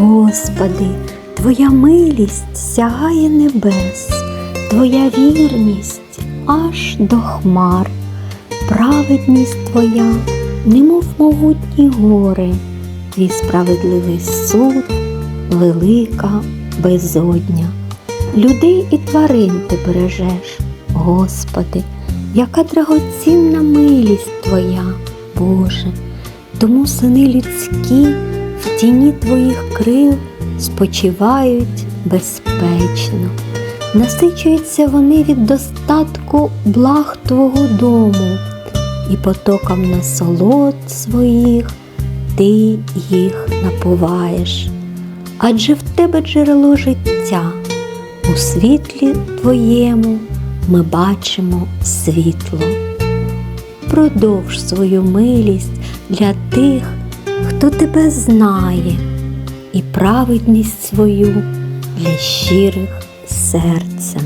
Господи, Твоя милість сягає небес, Твоя вірність аж до хмар, праведність Твоя, немов могутні гори, Твій справедливий суд, велика безодня. Людей і тварин ти бережеш, Господи, яка драгоцінна милість Твоя, Боже, тому сини людські тіні Твоїх крил спочивають безпечно, насичуються вони від достатку благ Твого дому, і потоком насолод своїх ти їх напуваєш, адже в тебе джерело життя, у світлі Твоєму ми бачимо світло. Продовж свою милість для тих, хто тебе знає, і праведність свою для щирих серцем.